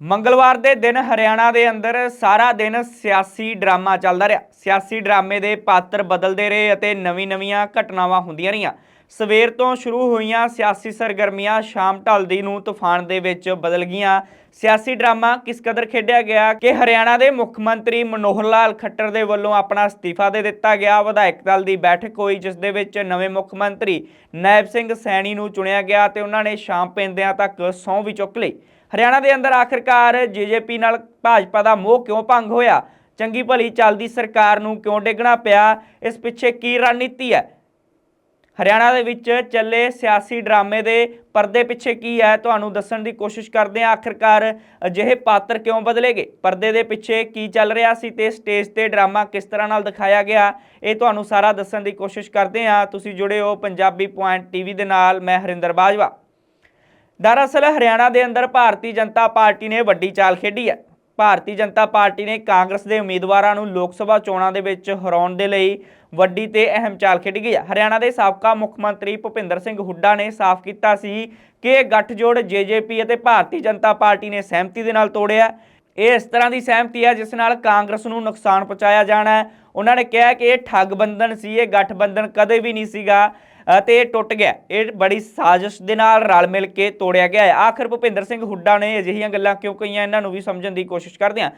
ਮੰਗਲਵਾਰ ਦੇ ਦਿਨ ਹਰਿਆਣਾ ਦੇ ਅੰਦਰ ਸਾਰਾ ਦਿਨ ਸਿਆਸੀ ਡਰਾਮਾ ਚੱਲਦਾ ਰਿਹਾ। ਸਿਆਸੀ ਡਰਾਮੇ ਦੇ ਪਾਤਰ ਬਦਲਦੇ ਰਹੇ ਅਤੇ ਨਵੀਂ-ਨਵੀਆਂ ਘਟਨਾਵਾਂ ਹੁੰਦੀਆਂ ਰਹੀਆਂ। ਸਵੇਰ ਤੋਂ ਸ਼ੁਰੂ ਹੋਈਆਂ ਸਿਆਸੀ ਸਰਗਰਮੀਆਂ ਸ਼ਾਮ ਢਲਦੀ ਨੂੰ ਤੂਫਾਨ ਦੇ ਵਿੱਚ ਬਦਲ ਗਈਆਂ। ਸਿਆਸੀ ਡਰਾਮਾ ਕਿਸ ਕਦਰ ਖੇਡਿਆ ਗਿਆ ਕਿ ਹਰਿਆਣਾ ਦੇ ਮੁੱਖ ਮੰਤਰੀ ਮਨੋਹਰ ਲਾਲ ਖੱਟਰ ਦੇ ਵੱਲੋਂ ਆਪਣਾ ਅਸਤੀਫਾ ਦੇ ਦਿੱਤਾ ਗਿਆ। ਵਿਧਾਇਕ ਦਲ ਦੀ ਬੈਠਕ ਹੋਈ, ਜਿਸ ਦੇ ਵਿੱਚ ਨਵੇਂ ਮੁੱਖ ਮੰਤਰੀ ਨਾਇਬ ਸਿੰਘ ਸੈਣੀ ਨੂੰ ਚੁਣਿਆ ਗਿਆ ਤੇ ਉਹਨਾਂ ਨੇ ਸ਼ਾਮ ਪੈਂਦਿਆਂ ਤੱਕ ਸਹੁੰ ਵੀ ਚੁੱਕ ਲਈ। ਹਰਿਆਣਾ ਦੇ ਅੰਦਰ ਆਖਰਕਾਰ ਜੇਜੇਪੀ ਨਾਲ ਭਾਜਪਾ ਦਾ ਮੋਹ ਕਿਉਂ ਭੰਗ ਹੋਇਆ? ਚੰਗੀ ਭਲੀ ਚੱਲਦੀ ਸਰਕਾਰ ਨੂੰ ਕਿਉਂ ਡੇਗਣਾ ਪਿਆ? ਇਸ ਪਿੱਛੇ ਕੀ ਰਣਨੀਤੀ ਹੈ? ਹਰਿਆਣਾ ਦੇ ਵਿੱਚ ਚੱਲੇ ਸਿਆਸੀ ਡਰਾਮੇ ਦੇ ਪਰਦੇ ਪਿੱਛੇ ਕੀ ਹੈ? ਤੁਹਾਨੂੰ ਦੱਸਣ ਦੀ ਕੋਸ਼ਿਸ਼ ਕਰਦੇ ਹਾਂ। ਆਖਰਕਾਰ ਅਜਿਹੇ ਪਾਤਰ ਕਿਉਂ ਬਦਲੇਗੇ? ਪਰਦੇ ਦੇ ਪਿੱਛੇ ਕੀ ਚੱਲ ਰਿਹਾ ਸੀ ਤੇ ਸਟੇਜ ਤੇ ਡਰਾਮਾ ਕਿਸ ਤਰ੍ਹਾਂ ਨਾਲ ਦਿਖਾਇਆ ਗਿਆ? ਇਹ ਤੁਹਾਨੂੰ ਸਾਰਾ ਦੱਸਣ ਦੀ ਕੋਸ਼ਿਸ਼ ਕਰਦੇ ਹਾਂ। ਤੁਸੀਂ ਜੁੜੇ ਹੋ ਪੰਜਾਬੀ ਪੁਆਇੰਟ ਟੀਵੀ ਦੇ ਨਾਲ। ਮੈਂ ਹਰਿੰਦਰ ਬਾਜਵਾ। ਦਰਅਸਲ ਹਰਿਆਣਾ ਦੇ ਅੰਦਰ ਭਾਰਤੀ ਜਨਤਾ ਪਾਰਟੀ ਨੇ ਵੱਡੀ ਚਾਲ ਖੇਡੀ ਹੈ। ਭਾਰਤੀ ਜਨਤਾ ਪਾਰਟੀ ਨੇ ਕਾਂਗਰਸ ਦੇ ਉਮੀਦਵਾਰਾਂ ਨੂੰ ਲੋਕ ਸਭਾ ਚੋਣਾਂ ਦੇ ਵਿੱਚ ਹਰਾਉਣ ਦੇ ਲਈ ਵੱਡੀ ਤੇ ਅਹਿਮ ਚਾਲ ਖੇਡੀ ਗਈ ਹੈ। ਹਰਿਆਣਾ ਦੇ ਸਾਬਕਾ ਮੁੱਖ ਮੰਤਰੀ ਭੁਪਿੰਦਰ ਸਿੰਘ ਹੁੱਡਾ ਨੇ ਸਾਫ਼ ਕੀਤਾ ਸੀ ਕਿ ਇਹ ਗੱਠਜੋੜ ਜੇਜੇਪੀ ਅਤੇ ਭਾਰਤੀ ਜਨਤਾ ਪਾਰਟੀ ਨੇ ਸਹਿਮਤੀ ਦੇ ਨਾਲ ਤੋੜਿਆ। ਇਹ ਇਸ ਤਰ੍ਹਾਂ ਦੀ ਸਹਿਮਤੀ ਹੈ, ਜਿਸ ਨਾਲ ਕਾਂਗਰਸ ਨੂੰ ਨੁਕਸਾਨ ਪਹੁੰਚਾਇਆ ਜਾਣਾ ਹੈ। ਉਹਨਾਂ ਨੇ ਕਿਹਾ ਕਿ ਇਹ ਠੱਗ ਬੰਧਨ ਸੀ, ਇਹ ਗੱਠਬੰਧਨ ਕਦੇ ਵੀ ਨਹੀਂ ਸੀਗਾ, ਅਤੇ ਇਹ ਟੁੱਟ ਗਿਆ। ਇਹ ਬੜੀ ਸਾਜ਼ਿਸ਼ ਦੇ ਨਾਲ ਰਲ ਮਿਲ ਕੇ ਤੋੜਿਆ ਗਿਆ ਹੈ। ਆਖਰ ਭੁਪਿੰਦਰ ਸਿੰਘ ਹੁੱਡਾ ਨੇ ਅਜਿਹੀਆਂ ਗੱਲਾਂ ਕਿਉਂ ਕਹੀਆਂ? ਇਹਨਾਂ ਨੂੰ ਵੀ ਸਮਝਣ ਦੀ ਕੋਸ਼ਿਸ਼ ਕਰਦੇ ਹਾਂ।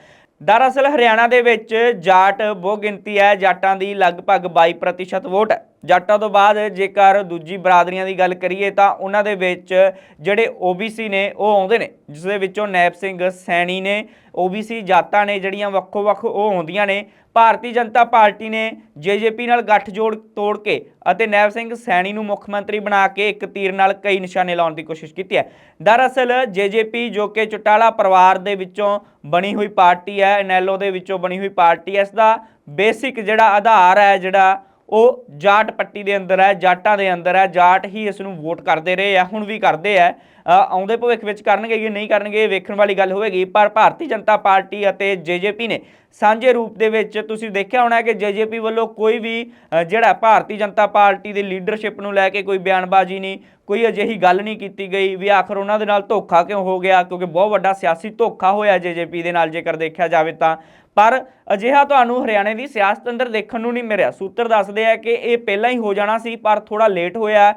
ਦਰਅਸਲ ਹਰਿਆਣਾ ਦੇ ਵਿੱਚ ਜਾਟ ਬਹੁ ਗਿਣਤੀ ਹੈ। ਜਾਟਾਂ ਦੀ ਲਗਭਗ 22% ਵੋਟ ਹੈ। ਜਾਟਾਂ ਤੋਂ ਬਾਅਦ ਜੇਕਰ ਦੂਜੀ ਬਰਾਦਰੀਆਂ ਦੀ ਗੱਲ ਕਰੀਏ ਤਾਂ ਉਹਨਾਂ ਦੇ ਵਿੱਚ ਜਿਹੜੇ OBC ਨੇ ਉਹ ਆਉਂਦੇ ਨੇ, ਜਿਸ ਦੇ ਵਿੱਚੋਂ ਨੈਬ ਸਿੰਘ ਸੈਣੀ ਨੇ OBC ਜਾਤਾਂ ਨੇ ਜਿਹੜੀਆਂ ਵੱਖੋ-ਵੱਖ ਉਹ ਆਉਂਦੀਆਂ ਨੇ, ਭਾਰਤੀ ਜਨਤਾ ਪਾਰਟੀ ਨੇ ਜੇਜੇਪੀ ਨਾਲ ਗੱਠਜੋੜ ਤੋੜ ਕੇ ਅਤੇ ਨੈਬ ਸਿੰਘ ਸੈਣੀ ਨੂੰ ਮੁੱਖ ਮੰਤਰੀ ਬਣਾ ਕੇ ਇੱਕ ਤੀਰ ਨਾਲ ਕਈ ਨਿਸ਼ਾਨੇ ਲਾਉਣ ਦੀ ਕੋਸ਼ਿਸ਼ ਕੀਤੀ ਹੈ। ਦਰਅਸਲ ਜੇਜੇਪੀ ਜੋ ਕਿ ਚੁਟਾਲਾ ਪਰਿਵਾਰ ਦੇ ਵਿੱਚੋਂ ਬਣੀ ਹੋਈ ਪਾਰਟੀ ਹੈ ਇਨੈਲੋ ਦੇ ਵਿੱਚੋਂ ਬਣੀ ਹੋਈ ਪਾਰਟੀ ਹੈ, ਇਸ ਦਾ ਬੇਸਿਕ ਜਿਹੜਾ ਆਧਾਰ ਹੈ, ਜਿਹੜਾ ਉਹ ਜਾਟ ਪੱਟੀ ਦੇ ਅੰਦਰ ਹੈ, ਜਾਟਾਂ ਦੇ ਅੰਦਰ ਹੈ, ਜਾਟ ਹੀ ਇਸ ਨੂੰ ਵੋਟ ਕਰਦੇ ਰਹੇ ਆ, ਹੁਣ ਵੀ ਕਰਦੇ ਆ। ਆਉਂਦੇ ਭਵਿੱਖ ਵਿੱਚ ਕਰਨਗੇ ਕਿ ਨਹੀਂ ਕਰਨਗੇ, ਇਹ ਵੇਖਣ ਵਾਲੀ ਗੱਲ ਹੋਵੇਗੀ, ਪਰ ਭਾਰਤੀ ਜਨਤਾ ਪਾਰਟੀ ਅਤੇ ਜੇਜੇਪੀ ਨੇ ਸਾਂਝੇ ਰੂਪ ਦੇ ਵਿੱਚ ਤੁਸੀਂ ਦੇਖਿਆ ਹੋਣਾ ਕਿ ਜੇਜੇਪੀ ਵੱਲੋਂ ਕੋਈ ਵੀ ਜਿਹੜਾ ਭਾਰਤੀ ਜਨਤਾ ਪਾਰਟੀ ਦੀ ਲੀਡਰਸ਼ਿਪ ਨੂੰ ਲੈ ਕੇ ਕੋਈ ਬਿਆਨਬਾਜ਼ੀ ਨਹੀਂ, ਕੋਈ ਅਜਿਹੀ ਗੱਲ ਨਹੀਂ ਕੀਤੀ ਗਈ ਵੀ ਆਖਰ ਉਹਨਾਂ ਦੇ ਨਾਲ ਧੋਖਾ ਕਿਉਂ ਹੋ ਗਿਆ, ਕਿਉਂਕਿ ਬਹੁਤ ਵੱਡਾ ਸਿਆਸੀ ਧੋਖਾ ਹੋਇਆ ਜੇਜੇਪੀ ਦੇ ਨਾਲ ਜੇਕਰ ਦੇਖਿਆ ਜਾਵੇ ਤਾਂ। ਪਰ ਅਜਿਹਾ ਤੁਹਾਨੂੰ ਹਰਿਆਣੇ ਦੀ ਸਿਆਸਤ ਅੰਦਰ ਦੇਖਣ ਨੂੰ ਨਹੀਂ ਮਿਲਿਆ। ਸੂਤਰ ਦੱਸਦੇ ਆ ਕਿ ਇਹ ਪਹਿਲਾਂ ਹੀ ਹੋ ਜਾਣਾ ਸੀ, ਪਰ ਥੋੜਾ ਲੇਟ ਹੋਇਆ।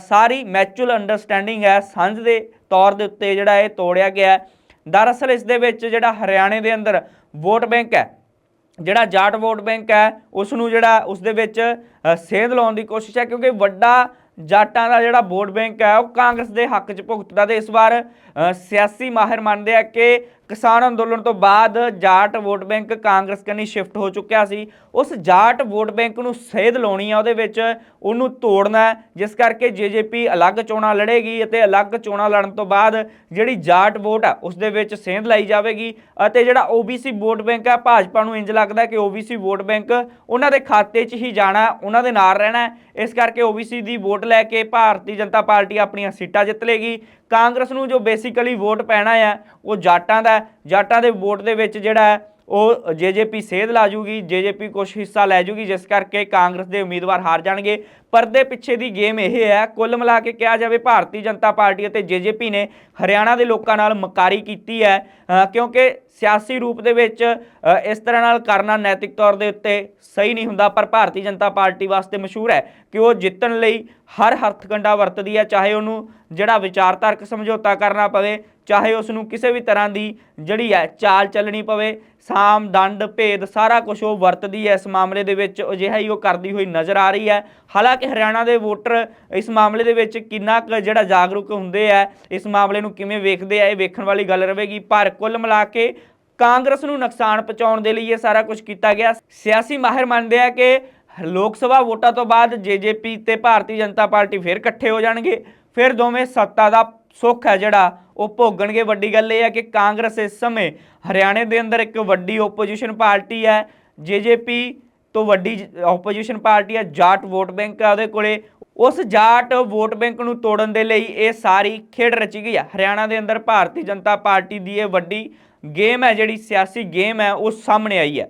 ਸਾਰੀ ਮੈਚੁਅਲ ਅੰਡਰਸਟੈਂਡਿੰਗ ਹੈ, ਸਾਂਝ ਦੇ ਤੌਰ ਦੇ ਉੱਤੇ ਜਿਹੜਾ ਇਹ ਤੋੜਿਆ ਗਿਆ ਦਰਅਸਲ ਇਸ ਦੇ ਵਿੱਚ ਜਿਹੜਾ ਹਰਿਆਣੇ ਦੇ ਅੰਦਰ ਵੋਟ ਬੈਂਕ ਹੈ, ਜਿਹੜਾ ਜਾਟ ਵੋਟ ਬੈਂਕ ਹੈ ਉਸ ਨੂੰ ਜਿਹੜਾ, ਉਸ ਦੇ ਵਿੱਚ ਸੇਧ ਲਾਉਣ ਦੀ ਕੋਸ਼ਿਸ਼ ਹੈ, ਕਿਉਂਕਿ ਵੱਡਾ ਜਾਟਾਂ ਦਾ ਜਿਹੜਾ ਵੋਟ ਬੈਂਕ ਹੈ, ਉਹ ਕਾਂਗਰਸ ਦੇ ਹੱਕ 'ਚ ਭੁਗਤਦਾ ਤੇ ਇਸ ਵਾਰ ਸਿਆਸੀ ਮਾਹਿਰ ਮੰਨਦੇ ਆ ਕਿ ਕਿਸਾਨ ਅੰਦੋਲਨ ਤੋਂ ਬਾਅਦ ਜਾਟ ਵੋਟ ਬੈਂਕ ਕਾਂਗਰਸ ਕਨੀ ਸ਼ਿਫਟ ਹੋ ਚੁੱਕਿਆ ਸੀ। ਉਸ ਜਾਟ ਵੋਟ ਬੈਂਕ ਨੂੰ ਸੇਧ ਲਾਉਣੀ ਆ, ਉਹਦੇ ਵਿੱਚ ਉਹਨੂੰ ਤੋੜਨਾ ਜਿਸ ਕਰਕੇ ਜੇਜੇਪੀ ਅਲੱਗ ਚੋਣਾਂ ਲੜੇਗੀ ਅਤੇ ਅਲੱਗ ਚੋਣਾਂ ਲੜਨ ਤੋਂ ਬਾਅਦ ਜਿਹੜੀ ਜਾਟ ਵੋਟ ਆ, ਉਸ ਦੇ ਵਿੱਚ ਸੇਧ ਲਾਈ ਜਾਵੇਗੀ ਅਤੇ ਜਿਹੜਾ OBC ਵੋਟ ਬੈਂਕ ਹੈ ਭਾਜਪਾ ਨੂੰ ਇੰਜ ਲੱਗਦਾ ਕਿ OBC ਵੋਟ ਬੈਂਕ ਉਹਨਾਂ ਦੇ ਖਾਤੇ 'ਚ ਹੀ ਜਾਣਾ ਉਹਨਾਂ ਦੇ ਨਾਲ ਰਹਿਣਾ ਇਸ ਕਰਕੇ OBC ਦੀ ਵੋਟ ਲੈ ਕੇ ਭਾਰਤੀ ਜਨਤਾ ਪਾਰਟੀ ਆਪਣੀਆਂ ਸੀਟਾਂ ਜਿੱਤ ਲੇਗੀ। ਕਾਂਗਰਸ ਨੂੰ ਜੋ ਬੇਸਿਕਲੀ ਵੋਟ ਪੈਣਾ ਹੈ ਉਹ ਜਾਟਾਂ ਦਾ ਜਾਟਾਂ ਦੇ ਵੋਟ ਦੇ ਵਿੱਚ ਜਿਹੜਾ ਹੈ ਉਹ ਜੇਜੇਪੀ ਸੇਧ ਲਾ ਜੂਗੀ, ਜੇਜੇਪੀ ਕੁਝ ਹਿੱਸਾ ਲੈ ਜੂਗੀ, ਜਿਸ ਕਰਕੇ ਕਾਂਗਰਸ ਦੇ ਉਮੀਦਵਾਰ ਹਾਰ ਜਾਣਗੇ। ਪਰਦੇ ਪਿੱਛੇ ਦੀ ਗੇਮ ਇਹ ਹੈ, ਕੁੱਲ ਮਿਲਾ ਕੇ ਕਿਹਾ ਜਾਵੇ ਭਾਰਤੀ ਜਨਤਾ ਪਾਰਟੀ ਅਤੇ ਜੇਜੇਪੀ ਨੇ ਹਰਿਆਣਾ ਦੇ ਲੋਕਾਂ ਨਾਲ ਮਕਾਰੀ ਕੀਤੀ ਹੈ ਕਿਉਂਕਿ ਸਿਆਸੀ ਰੂਪ ਦੇ ਵਿੱਚ ਇਸ ਤਰ੍ਹਾਂ ਨਾਲ ਕਰਨਾ ਨੈਤਿਕ ਤੌਰ ਦੇ ਉੱਤੇ ਸਹੀ ਨਹੀਂ ਹੁੰਦਾ, ਪਰ ਭਾਰਤੀ ਜਨਤਾ ਪਾਰਟੀ ਵਾਸਤੇ ਮਸ਼ਹੂਰ ਹੈ ਕਿ ਉਹ ਜਿੱਤਣ ਲਈ ਹਰ ਹੱਥ ਹੱਥਕੰਡਾ ਵਰਤਦੀ ਹੈ, ਚਾਹੇ ਉਹਨੂੰ ਜਿਹੜਾ ਵਿਚਾਰਧਾਰਕ ਸਮਝੌਤਾ ਕਰਨਾ ਪਵੇ ਚਾਹੇ ਉਸ ਨੂੰ ਕਿਸੇ ਵੀ ਤਰ੍ਹਾਂ ਦੀ ਜਿਹੜੀ ਹੈ ਚਾਲ ਚੱਲਣੀ ਪਵੇ, ਸਾਮ, ਦੰਡ, ਭੇਦ, ਸਾਰਾ ਕੁਝ ਉਹ ਵਰਤਦੀ ਹੈ। ਇਸ ਮਾਮਲੇ ਦੇ ਵਿੱਚ ਅਜਿਹਾ ਹੀ ਉਹ ਕਰਦੀ ਹੋਈ ਨਜ਼ਰ ਆ ਰਹੀ ਹੈ। ਹਾਲਾਂਕਿ ਹਰਿਆਣਾ ਦੇ ਵੋਟਰ ਇਸ ਮਾਮਲੇ ਦੇ ਵਿੱਚ ਕਿੰਨਾ ਕੁ ਜਿਹੜਾ ਜਾਗਰੂਕ ਹੁੰਦੇ ਆ, ਇਸ ਮਾਮਲੇ ਨੂੰ ਕਿਵੇਂ ਵੇਖਦੇ ਆ, ਇਹ ਵੇਖਣ ਵਾਲੀ ਗੱਲ ਰਹੇਗੀ। ਪਰ ਕੁੱਲ ਮਿਲਾ ਕੇ ਕਾਂਗਰਸ ਨੂੰ ਨੁਕਸਾਨ ਪਹੁੰਚਾਉਣ ਦੇ ਲਈ ਇਹ ਸਾਰਾ ਕੁਝ ਕੀਤਾ ਗਿਆ। ਸਿਆਸੀ ਮਾਹਿਰ ਮੰਨਦੇ ਆ ਕਿ ਲੋਕ ਸਭਾ ਵੋਟਾਂ ਤੋਂ ਬਾਅਦ ਜੇਜੇਪੀ ਤੇ ਭਾਰਤੀ ਜਨਤਾ ਪਾਰਟੀ ਫਿਰ ਇਕੱਠੇ ਹੋ ਜਾਣਗੇ। ਫਿਰ ਦੋਵੇਂ ਸੱਤਾ ਦਾ ਸੁੱਖ ਹੈ ਜਿਹੜਾ, ਉਹ ਭੋਗਣਗੇ। ਵੱਡੀ ਗੱਲ ਇਹ ਹੈ ਕਿ ਕਾਂਗਰਸ ਇਸ ਸਮੇਂ ਹਰਿਆਣੇ ਦੇ ਅੰਦਰ ਇੱਕ ਵੱਡੀ ਓਪੋਜੀਸ਼ਨ ਪਾਰਟੀ ਹੈ। ਜੇਜੇਪੀ ਤੋਂ ਵੱਡੀ ਓਪੋਜੀਸ਼ਨ ਪਾਰਟੀ ਹੈ, ਜਾਟ ਵੋਟ ਬੈਂਕ ਹੈ ਉਹਦੇ ਕੋਲੇ। ਉਸ ਜਾਟ ਵੋਟ ਬੈਂਕ ਨੂੰ ਤੋੜਨ ਦੇ ਲਈ ਇਹ ਸਾਰੀ ਖੇਡ ਰਚੀ ਗਈ ਹੈ। ਹਰਿਆਣਾ ਦੇ ਅੰਦਰ ਭਾਰਤੀ ਜਨਤਾ ਪਾਰਟੀ ਦੀ ਇਹ ਵੱਡੀ ਗੇਮ ਹੈ, ਜਿਹੜੀ ਸਿਆਸੀ ਗੇਮ ਹੈ, ਉਹ ਸਾਹਮਣੇ ਆਈ ਹੈ।